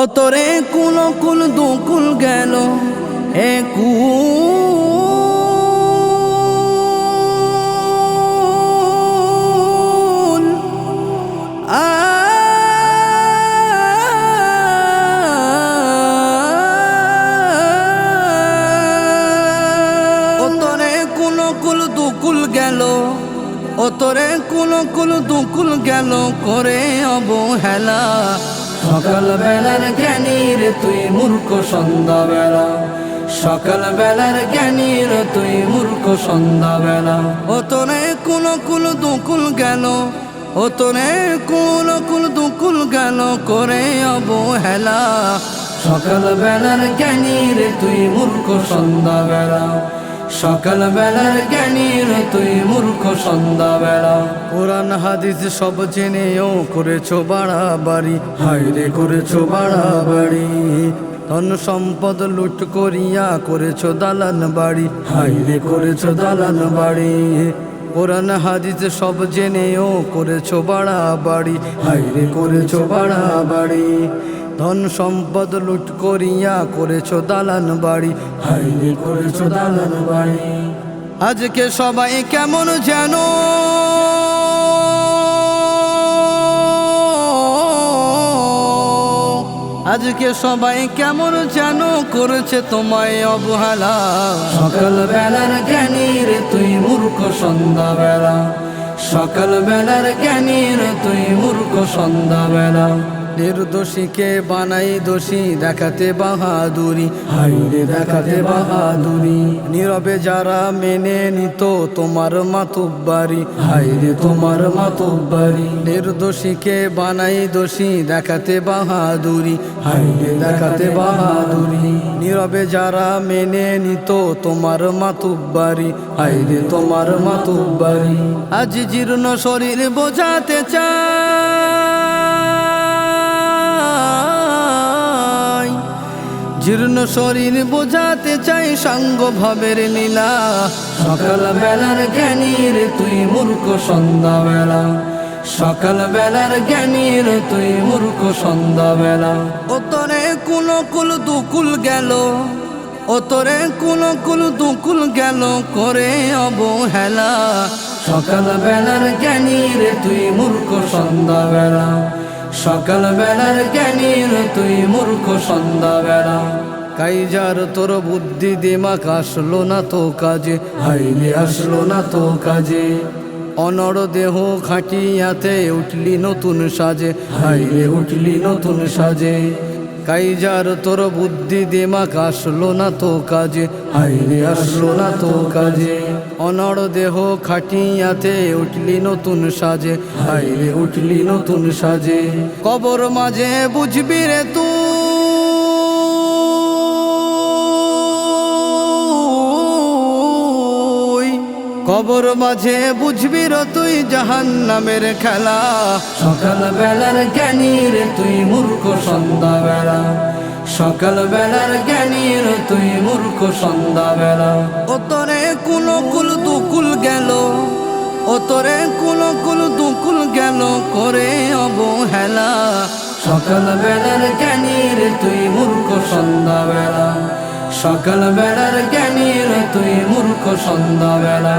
ও তোরে কুল কুল দুকুল গেল একু ও তোরে কুল কুল দুকুল গেল, ও তোরে কুল কুল দুকুল গেল, করে অবহেলা। সকাল বেলার জ্ঞানীর, তুই মূর্খ সন্ধ্যা বেলা সকাল বেলার জ্ঞানীর, তুই মূর্খ সন্ধ্যা বেলা ও তোরে কুল কুল দুকুল গেল, ও তোরে কুল কুল দুকুল গেল, করে অবহেলা। সকাল বেলার জ্ঞানীর, তুই মূর্খ সন্ধ্যা বেলা সকাল বেলার জ্ঞানীর তুই মূর্খ সন্ধ্যা বেলা কোরআন, হাদিস সব জেনেও করেছ বাড়াবাড়ি। হাইরে করেছ বাড়াবাড়ি। ধন সম্পদ লুট করিয়া করেছ দালান বাড়ি। হাইরে করেছ দালান বাড়ি। কোরআন, হাদিস সব জেনেও করেছ বাড়াবাড়ি। হাইরে করেছ বাড়াবাড়ি। ধন সম্পদ লুট করিয়া করেছ দালান বাড়ি। হাইরে করেছ দালান বাড়ি। আজকে সবাই কেমন যেন? আজকে সবাই কেমন যেন করেছে তোমায় অবহেলা। সকাল বেলার জ্ঞানীর তুই মূর্খ সন্ধ্যা বেলা সকাল বেলার জ্ঞানীর তুই মূর্খ সন্ধ্যা বেলা নির্দোষীকে বানাই দোষী? দেখাতে বাহাদুরি। হাইরে দেখাতে বাহাদুরি। নীরবে যারা মেনে নিত তোমার মাতুব্বারি। হাইরে তোমার মাতুব্বারি। নির্দোষীকে বানাই দোষী? দেখাতে বাহাদুরি। হাইরে দেখাতে বাহাদুরি। নীরবে যারা মেনে নিত তোমার মাতুব্বারি। হাইরে তোমার মাতুব্বারি। আজ জীর্ণ শরীর বোঝাতে চাই জীর্ণ শরীর বোঝাতে চাই সাঙ্গ ভাবের লীলা। সকাল বেলার জ্ঞানীর তুই মূর্খ সন্ধ্যা বেলা সকাল বেলার জ্ঞানীর তুই মূর্খ সন্ধ্যা বেলা ও তোরে কুল কুল দুকুল গেল, ও তোরে কুল কুল দুকুল গেল করে অবহেলা। সকাল বেলার জ্ঞানীর তুই মূর্খ সন্ধ্যা বেলা সকাল বেলার জ্ঞানীর তুই মূর্খ সন্ধ্যা বেলা কাইজার তোর বুদ্ধি দিমাক আসলো না তো কাজে, হাইলে আসলো না তো কাজে। অনর দেহ খাটিয়াতে উঠলি নতুন সাজে, হাইলে উঠলি নতুন সাজে। কাইজার তোর বুদ্ধি দেমাক আসলো না তো কাজে হাইরে আসলো না তো কাজে। অনর দেহ খাটিয়াতে উঠলি নতুন সাজে হাইরে উঠলি নতুন সাজে। কবর মাঝে বুঝবি রে তুই কবর মাঝে বুঝবি র তুই জাহান নামের খেলা। সকাল বেলার জ্ঞানীর তুই মূর্খ সন্ধ্যা বেলা সকাল বেলার জ্ঞানীর তুই মূর্খ সন্ধ্যা বেলা ও তোরে কুল কুল দুকুল গেল, ও তোরে কুল কুল দুকুল গেল করে অবহেলা। সকাল বেলার জ্ঞানীর তুই মূর্খ সন্ধ্যা বেলা সকাল বেলার জ্ঞানীর তুই মূর্খ সন্ধ্যা বেলা